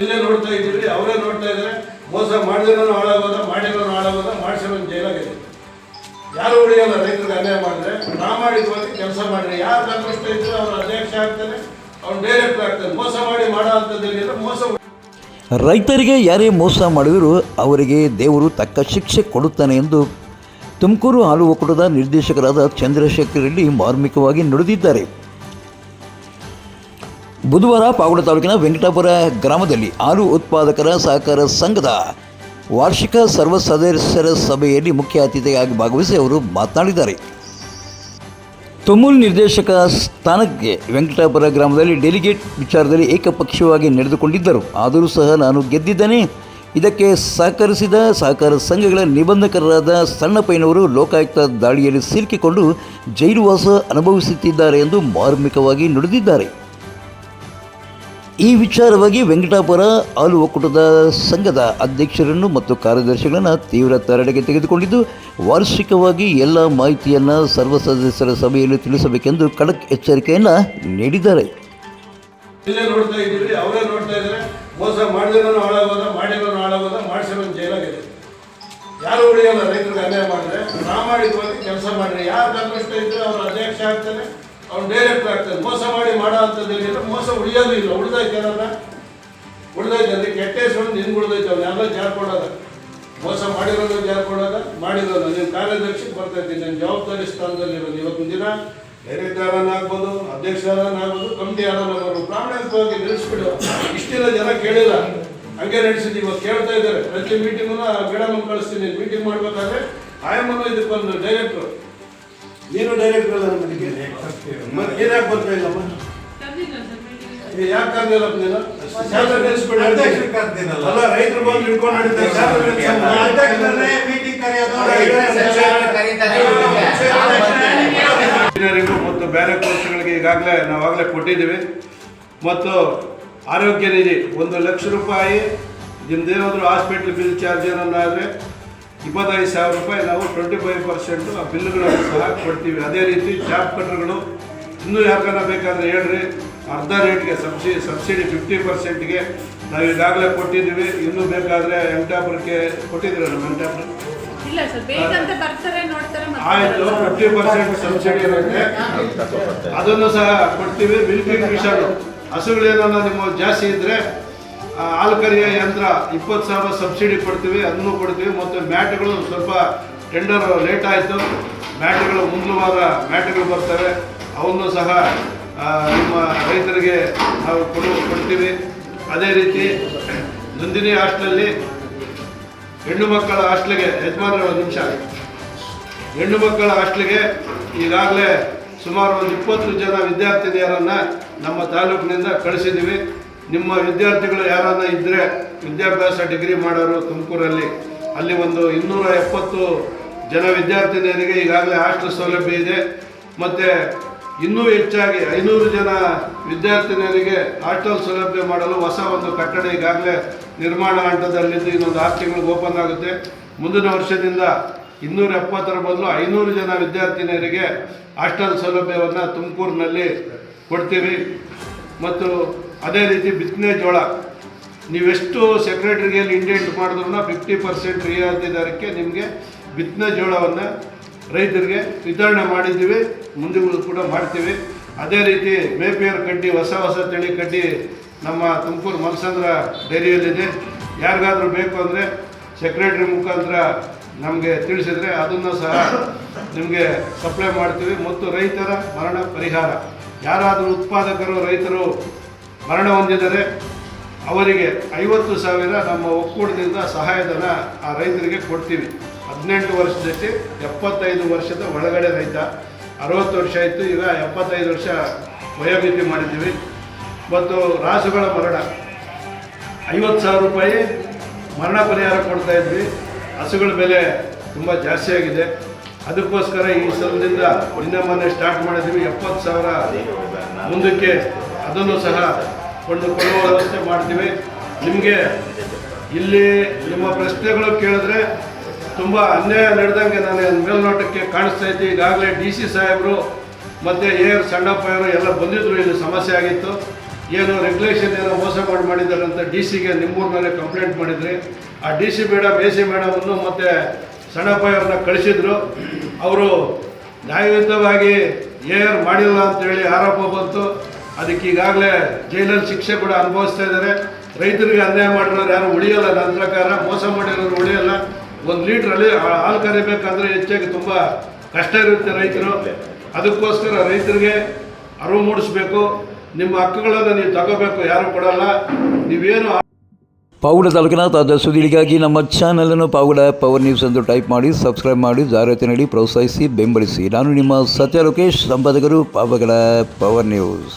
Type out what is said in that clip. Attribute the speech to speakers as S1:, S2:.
S1: ಇಲ್ಲೇ ನೋಡ್ತಾ ಇದ್ದೀವಿ ಅವರೇ ನೋಡ್ತಾ ಇದ್ದಾರೆ. ಮೋಸ ಮಾಡಿದ್ರೂ ಹಾಳಾಗೋದ ಮಾಡಿರೋನು ಹಾಳಾಗೋದ ಮಾಡಿಸಿರೋನು ಜೈಲಾಗಿದೆ. ಯಾರು ಉಳಿಯಲ್ಲ? ರೈತರಿಗೆ ಅನ್ಯಾಯ ಮಾಡಿದ್ರೆ, ಪ್ರಾಮಾಣಿಕವಾಗಿ ಕೆಲಸ ಮಾಡಿದ್ರೆ, ಯಾರು ಸಂಕಷ್ಟ ಇದ್ರೆ ಅವ್ರ ಅಧ್ಯಕ್ಷ ಆಗ್ತಾನೆ ಅವ್ನು ಡೈರೆಕ್ಟರ್ ಆಗ್ತಾನೆ ಮೋಸ ಮಾಡಿ ಮಾಡೋ ಅಂಥದ್ದೇನಿಲ್ಲ ಮೋಸ
S2: ರೈತರಿಗೆ ಯಾರೇ ಮೋಸ ಮಾಡಿದರೂ ಅವರಿಗೆ ದೇವರು ತಕ್ಕ ಶಿಕ್ಷೆ ಕೊಡುತ್ತಾನೆ ಎಂದು ತುಮಕೂರು ಹಾಲು ಒಕ್ಕೂಟದ ನಿರ್ದೇಶಕರಾದ ಚಂದ್ರಶೇಖರ್ ರೆಡ್ಡಿ ಮಾರ್ಮಿಕವಾಗಿ ನುಡಿದಿದ್ದಾರೆ. ಬುಧವಾರ ಪಾವಗಡ ತಾಲೂಕಿನ ವೆಂಕಟಾಪುರ ಗ್ರಾಮದಲ್ಲಿ ಹಾಲು ಉತ್ಪಾದಕರ ಸಹಕಾರ ಸಂಘದ ವಾರ್ಷಿಕ ಸರ್ವ ಸದಸ್ಯರ ಸಭೆಯಲ್ಲಿ ಮುಖ್ಯ ಅತಿಥಿಯಾಗಿ ಭಾಗವಹಿಸಿ ಅವರು ಮಾತನಾಡಿದ್ದಾರೆ. ತುಮೂಲ್ ನಿರ್ದೇಶಕ ಸ್ಥಾನಕ್ಕೆ ವೆಂಕಟಾಪುರ ಗ್ರಾಮದಲ್ಲಿ ಡೆಲಿಗೇಟ್ ವಿಚಾರದಲ್ಲಿ ಏಕಪಕ್ಷೀಯವಾಗಿ ನಡೆದುಕೊಂಡಿದ್ದರು. ಆದರೂ ಸಹ ನಾನು ಗೆದ್ದಿದ್ದೇನೆ. ಇದಕ್ಕೆ ಸಹಕರಿಸಿದ ಸಹಕಾರ ಸಂಘಗಳ ನಿಬಂಧಕರಾದ ಸಣ್ಣಪ್ಪಯ್ಯನವರು ಲೋಕಾಯುಕ್ತ ದಾಳಿಯಲ್ಲಿ ಸಿಲುಕಿಕೊಂಡು ಜೈಲುವಾಸ ಅನುಭವಿಸುತ್ತಿದ್ದಾರೆ ಎಂದು ಮಾರ್ಮಿಕವಾಗಿ ನುಡಿದಿದ್ದಾರೆ. ಈ ವಿಚಾರವಾಗಿ ವೆಂಕಟಾಪುರ ಹಾಲು ಒಕ್ಕೂಟದ ಸಂಘದ ಅಧ್ಯಕ್ಷರನ್ನು ಮತ್ತು ಕಾರ್ಯದರ್ಶಿಗಳನ್ನು ತೀವ್ರ ತರಡೆಗೆ ತೆಗೆದುಕೊಂಡಿದ್ದು, ವಾರ್ಷಿಕವಾಗಿ ಎಲ್ಲ ಮಾಹಿತಿಯನ್ನು ಸರ್ವ ಸದಸ್ಯರ ಸಭೆಯಲ್ಲಿ ತಿಳಿಸಬೇಕೆಂದು ಖಡಕ್ ಎಚ್ಚರಿಕೆಯನ್ನು ನೀಡಿದ್ದಾರೆ.
S1: ಮೋಸ ಮಾಡಿದ್ರೂ ಹಾಳಾಗೋದ ಯಾರು ಉಳಿಯಲ್ಲ? ರೈತರಿಗೆ ಅನ್ಯಾಯ ಮಾಡಿದ್ರೆ ಪ್ರಾಮಾಣಿಕವಾಗಿ ಕೆಲಸ ಮಾಡಿದ್ರೆ ಯಾರು ಸಂಕಷ್ಟ ಇದ್ರೆ, ಅವ್ರ ಅಧ್ಯಕ್ಷ ಆಗ್ತಾನೆ ಅವ್ನು ಡೈರೆಕ್ಟರ್ ಆಗ್ತಾನೆ ಮೋಸ ಮಾಡಿ ಅಂಥದ್ದೇನಿಲ್ಲ ಮೋಸ ಉಳಿಯೋದು ಇಲ್ಲ. ಉಳಿದೈತೆ ಏನಲ್ಲ ಉಳಿದೈತೆ ಕೆಟ್ಟ ಹೆಸರು ನಿನ್ಗೆ ಉಳಿದೈತೆ ಅವನ್ನೆಲ್ಲ ಜಾರ್ಕೊಡೋದ ಮೋಸ ಮಾಡಿರೋದು ಜಾರ್ಕೊಡೋದ ಮಾಡಿರೋದು. ನಿಮ್ಮ ಕಾರ್ಯದರ್ಶಿಗೆ ಇದ್ದೀನಿ. ನನ್ನ ಜವಾಬ್ದಾರಿ ಸ್ಥಾನದಲ್ಲಿರೋದು. ಇವತ್ತಿನ ದಿನ ಡೈರೆಕ್ಟರನ್ನಾಗ್ಬೋದು ಅಧ್ಯಕ್ಷರನ್ನಾಗ್ಬೋದು ಕಮಿಟಿ ಆರೋಗ್ಯ ಪ್ರಾಮಾಣಿಕವಾಗಿ ನಿಲ್ಲಿಸ್ಬಿಡು. ಇಷ್ಟೆಲ್ಲ ಜನ ಕೇಳಿಲ್ಲ. ಹಂಗೆ ನಡೆಸಿದ್ದು ಇವತ್ತು ಕೇಳ್ತಾ ಇದ್ದಾರೆ. ಪ್ರತಿ ಮೀಟಿಂಗು ಮೇಡಮ್ ಕಳಿಸ್ತೀನಿ. ಮೀಟಿಂಗ್ ಮಾಡ್ಬೇಕಾದ್ರೆ ಇದಕ್ಕೆ ಇದಕ್ಕೊಂದು ಡೈರೆಕ್ಟ್ರು ನೀನು ಡೈರೆಕ್ಟರ್ ಅಲ್ಲ ನಮಗೆ. ಮತ್ತೆ ಏನಾಗಿ ಬರ್ತಾ ಯಾಕೆ ನೀನು?
S3: ಅಧ್ಯಕ್ಷರು.
S1: ಅಲ್ಲ ರೈತರು ಬಂದು ಹಿಡ್ಕೊಂಡು ನಡೀತಾರೆ ಸ್ಯಾಲರಿ
S3: ಅಧ್ಯಕ್ಷರೇ ಮೀಟಿಂಗ್ ಕರೆಯೋದು
S1: ಇಂಜಿನಿಯರಿಂಗು ಮತ್ತು ಬೇರೆ ಕೋರ್ಸ್ಗಳಿಗೆ ಈಗಾಗಲೇ ನಾವಾಗಲೇ ಕೊಟ್ಟಿದ್ದೀವಿ. ಮತ್ತು ಆರೋಗ್ಯ ನಿಧಿ ಒಂದು ಲಕ್ಷ ರೂಪಾಯಿ. ನಿಮ್ದೇನಾದರೂ ಹಾಸ್ಪಿಟ್ಲ್ ಬಿಲ್ ಚಾರ್ಜ್ ಏನಾದರೆ ಇಪ್ಪತ್ತೈದು ಸಾವಿರ ರೂಪಾಯಿ ನಾವು ಟ್ವೆಂಟಿ ಫೈವ್ ಪರ್ಸೆಂಟು ಆ ಬಿಲ್ಗಳನ್ನು ಸಹ ಕೊಡ್ತೀವಿ. ಅದೇ ರೀತಿ ಜಾಬ್ ಕಟ್ರ್ಗಳು ಇನ್ನೂ ಯಾಕನ್ನ ಬೇಕಾದ್ರೆ ಹೇಳ್ರಿ. ಅರ್ಧ ರೇಟ್ಗೆ ಸಬ್ಸಿಡಿ ಸಬ್ಸಿಡಿ ಫಿಫ್ಟಿ ಪರ್ಸೆಂಟ್ಗೆ ನಾವು ಈಗಾಗಲೇ ಕೊಟ್ಟಿದ್ದೀವಿ. ಇನ್ನೂ ಬೇಕಾದರೆ ಎಂಟಾಪುರಕ್ಕೆ ಕೊಟ್ಟಿದ್ದೀರ ನಮ್ಮ
S4: ಎಂಟಾಪುರ
S1: ಆಯ್ತು. ಫಿಫ್ಟಿ ಪರ್ಸೆಂಟ್ ಸಬ್ಸಿಡಿ ಇರುತ್ತೆ. ಅದನ್ನು ಸಹ ಕೊಡ್ತೀವಿ. ಮಿಲ್ಕಿಂಗ್ ಮಿಷನ್ ಹಸುಗಳೇನೋ ನಿಮ್ಮ ಜಾಸ್ತಿ ಇದ್ದರೆ ಹಾಲು ಕರಿಯ ಯಂತ್ರ ಇಪ್ಪತ್ತು ಸಾವಿರ ಸಬ್ಸಿಡಿ ಕೊಡ್ತೀವಿ ಅದನ್ನು ಕೊಡ್ತೀವಿ. ಮತ್ತು ಮ್ಯಾಟ್ಗಳು ಸ್ವಲ್ಪ ಟೆಂಡರ್ ಲೇಟ್ ಆಯಿತು. ಮ್ಯಾಟ್ಗಳು ಮುಂದಿನ ವಾರ ಮ್ಯಾಟ್ಗಳು ಬರ್ತವೆ ಅವನ್ನು ಸಹ ನಿಮ್ಮ ರೈತರಿಗೆ ನಾವು ಕೊಡು, ಕೊಡ್ತೀವಿ. ಅದೇ ರೀತಿ ನಂದಿನಿ ಹಾಸ್ಟೆಲಲ್ಲಿ ಹೆಣ್ಣು ಮಕ್ಕಳ ಹಾಸ್ಟೆಲ್ಗೆ ಯಜಮಾನರ ಒಂದು ನಿಮಿಷ. ಹೆಣ್ಣು ಮಕ್ಕಳ ಹಾಸ್ಟೆಲ್ಗೆ ಈಗಾಗಲೇ ಸುಮಾರು ಒಂದು ಇಪ್ಪತ್ತು ಜನ ವಿದ್ಯಾರ್ಥಿನಿಯರನ್ನು ನಮ್ಮ ತಾಲೂಕಿನಿಂದ ಕಳಿಸಿದ್ದೀವಿ. ನಿಮ್ಮ ವಿದ್ಯಾರ್ಥಿಗಳು ಯಾರನ್ನ ಇದ್ದರೆ ವಿದ್ಯಾಭ್ಯಾಸ ಡಿಗ್ರಿ ಮಾಡೋರು ತುಮಕೂರಲ್ಲಿ. ಅಲ್ಲಿ ಒಂದು ಇನ್ನೂರ ಎಪ್ಪತ್ತು ಜನ ವಿದ್ಯಾರ್ಥಿನಿಯರಿಗೆ ಈಗಾಗಲೇ ಹಾಸ್ಟೆಲ್ ಸೌಲಭ್ಯ ಇದೆ. ಮತ್ತು ಇನ್ನೂ ಹೆಚ್ಚಾಗಿ ಐನೂರು ಜನ ವಿದ್ಯಾರ್ಥಿನಿಯರಿಗೆ ಹಾಸ್ಟೆಲ್ ಸೌಲಭ್ಯ ಮಾಡಲು ಹೊಸ ಒಂದು ಕಟ್ಟಡ ಈಗಾಗಲೇ ನಿರ್ಮಾಣ ಹಂತದಲ್ಲಿದ್ದು ಇನ್ನೊಂದು ಆರು ತಿಂಗಳಿಗೆ ಓಪನ್ ಆಗುತ್ತೆ. ಮುಂದಿನ ವರ್ಷದಿಂದ ಇನ್ನೂರ ಎಪ್ಪತ್ತರ ಬದಲು ಐನೂರು ಜನ ವಿದ್ಯಾರ್ಥಿನಿಯರಿಗೆ ಹಾಸ್ಟೆಲ್ ಸೌಲಭ್ಯವನ್ನು ತುಮಕೂರಿನಲ್ಲಿ ಕೊಡ್ತೀವಿ. ಮತ್ತು ಅದೇ ರೀತಿ ಬಿತ್ತನೆ ಜೋಳ, ನೀವೆಷ್ಟು ಸೆಕ್ರೆಟರಿಗೆ ಇಂಡೆಂಟ್ ಮಾಡಿದ್ರು ಫಿಫ್ಟಿ ಪರ್ಸೆಂಟ್ ರಿಯಾಯಿತಿ ದರಕ್ಕೆ ನಿಮಗೆ ಬಿತ್ತನೆ ಜೋಳವನ್ನು ರೈತರಿಗೆ ವಿತರಣೆ ಮಾಡಿದ್ದೀವಿ ಮುಂದೆ ಕೂಡ ಮಾಡ್ತೀವಿ. ಅದೇ ರೀತಿ ಮೇಪಿಯರ್ ಕಡ್ಡಿ, ಹೊಸ ಹೊಸ ತಳಿ ಕಡ್ಡಿ ನಮ್ಮ ತುಮಕೂರು ಮನಸಂದ್ರ ಡೈರಿಯಲ್ಲಿದೆ. ಯಾರಿಗಾದರೂ ಬೇಕು ಅಂದರೆ ಸೆಕ್ರೆಟರಿ ಮುಖಾಂತರ ನಮಗೆ ತಿಳಿಸಿದರೆ ಅದನ್ನು ಸಹ ನಿಮಗೆ ಸಪ್ಲೈ ಮಾಡ್ತೀವಿ. ಮತ್ತು ರೈತರ ಮರಣ ಪರಿಹಾರ. ಯಾರಾದರೂ ಉತ್ಪಾದಕರು, ರೈತರು ಮರಣ ಹೊಂದಿದರೆ ಅವರಿಗೆ ಐವತ್ತು ಸಾವಿರ ನಮ್ಮ ಒಕ್ಕೂಟದಿಂದ ಸಹಾಯಧನ ಆ ರೈತರಿಗೆ ಕೊಡ್ತೀವಿ. ಹದಿನೆಂಟು ವರ್ಷದಲ್ಲಿ ಎಪ್ಪತ್ತೈದು ವರ್ಷದ ಒಳಗಡೆ ರೈತ, ಅರವತ್ತು ವರ್ಷ ಆಯಿತು, ಈಗ ಎಪ್ಪತ್ತೈದು ವರ್ಷ ವಯೋಮಿತಿ ಮಾಡಿದ್ದೀವಿ. ಮತ್ತು ರಾಸುಗಳ ಮರಣ, ಐವತ್ತು ಸಾವಿರ ರೂಪಾಯಿ ಮರಣ ಪರಿಹಾರ ಕೊಡ್ತಾ ಇದ್ವಿ. ಹಸುಗಳ ಬೆಲೆ ತುಂಬ ಜಾಸ್ತಿ ಆಗಿದೆ. ಅದಕ್ಕೋಸ್ಕರ ಈ ಸಲದಿಂದ ಮೊನ್ನೆ ಸ್ಟಾರ್ಟ್ ಮಾಡಿದ್ವಿ ಎಪ್ಪತ್ತು ಸಾವಿರ ಮುಂದಕ್ಕೆ ಅದನ್ನು ಸಹ ಕೊಂಡು ಕೊಡುವ ವ್ಯವಸ್ಥೆ ಮಾಡ್ತೀವಿ. ನಿಮಗೆ ಇಲ್ಲಿ ನಿಮ್ಮ ಪ್ರಶ್ನೆಗಳು ಕೇಳಿದ್ರೆ ತುಂಬ ಅನ್ಯಾಯ ನಡೆದಂಗೆ ನಾನು ಮೇಲ್ನೋಟಕ್ಕೆ ಕಾಣಿಸ್ತಾ ಇದ್ದೆ. ಈಗಾಗಲೇ ಡಿ ಸಿ ಸಾಹೇಬರು ಮತ್ತು ಎ ಆರ್ ಸಣ್ಣಪ್ಪಯ್ಯರು ಎಲ್ಲ ಬಂದಿದ್ದರು ಇಲ್ಲಿ ಸಮಸ್ಯೆ ಆಗಿತ್ತು. ಏನು ರೆಗ್ಯುಲೇಷನ್ ಏನೋ ಮೋಸ ಮಾಡಿ ಮಾಡಿದ್ದಾರೆ ಅಂತ ಡಿ ಸಿಗೆ ನಿಮ್ಮೂರಿನಲ್ಲೇ ಕಂಪ್ಲೇಂಟ್ ಮಾಡಿದ್ರಿ. ಆ D C madam A C ಮೇಡಮನ್ನು ಮತ್ತು ಸಣ್ಣಪ್ಪ ಅವ್ರನ್ನ ಕಳಿಸಿದ್ರು. ಅವರು ನ್ಯಾಯಯುತವಾಗಿ ಆರ್ ಮಾಡಿಲ್ಲ ಅಂತೇಳಿ ಆರೋಪ ಬಂತು. ಅದಕ್ಕೆ ಈಗಾಗಲೇ ಜೈಲಲ್ಲಿ ಶಿಕ್ಷೆ ಕೂಡ ಅನುಭವಿಸ್ತಾ ಇದ್ದಾರೆ. ರೈತರಿಗೆ ಅನ್ಯಾಯ ಮಾಡಿರೋರು ಯಾರು ಉಳಿಯಲ್ಲ, ನನ್ನ ಪ್ರಕಾರ ಮೋಸ ಮಾಡಿರೋರು ಉಳಿಯಲ್ಲ. ಒಂದು ಲೀಟ್ರಲ್ಲಿ ಹಾಲು ಕರಿಬೇಕಂದ್ರೆ ಹೆಚ್ಚಾಗಿ ತುಂಬ ಕಷ್ಟ ಇರುತ್ತೆ ರೈತರು. ಅದಕ್ಕೋಸ್ಕರ ರೈತರಿಗೆ ಅರಿವು ಮೂಡಿಸ್ಬೇಕು. ನಿಮ್ಮ ಹಕ್ಕುಗಳನ್ನು ನೀವು ತಗೋಬೇಕು, ಯಾರು ಕೊಡಲ್ಲ. ನೀವೇನು
S2: ಪಾವುಡ ತಾಲೂಕಿನ ತಾಜಾ ಸುದ್ದಿಗಳಿಗಾಗಿ ನಮ್ಮ ಚಾನಲನ್ನು ಪಾವಗಡ ಪವರ್ ನ್ಯೂಸ್ ಎಂದು ಟೈಪ್ ಮಾಡಿ ಸಬ್ಸ್ಕ್ರೈಬ್ ಮಾಡಿ ಜಾಹೀರಾತು ನೀಡಿ ಪ್ರೋತ್ಸಾಹಿಸಿ, ಬೆಂಬಲಿಸಿ. ನಾನು ನಿಮ್ಮ ಸತ್ಯ ಲೋಕೇಶ್, ಸಂಪಾದಕರು ಪಾವಗಡ ಪವರ್ ನ್ಯೂಸ್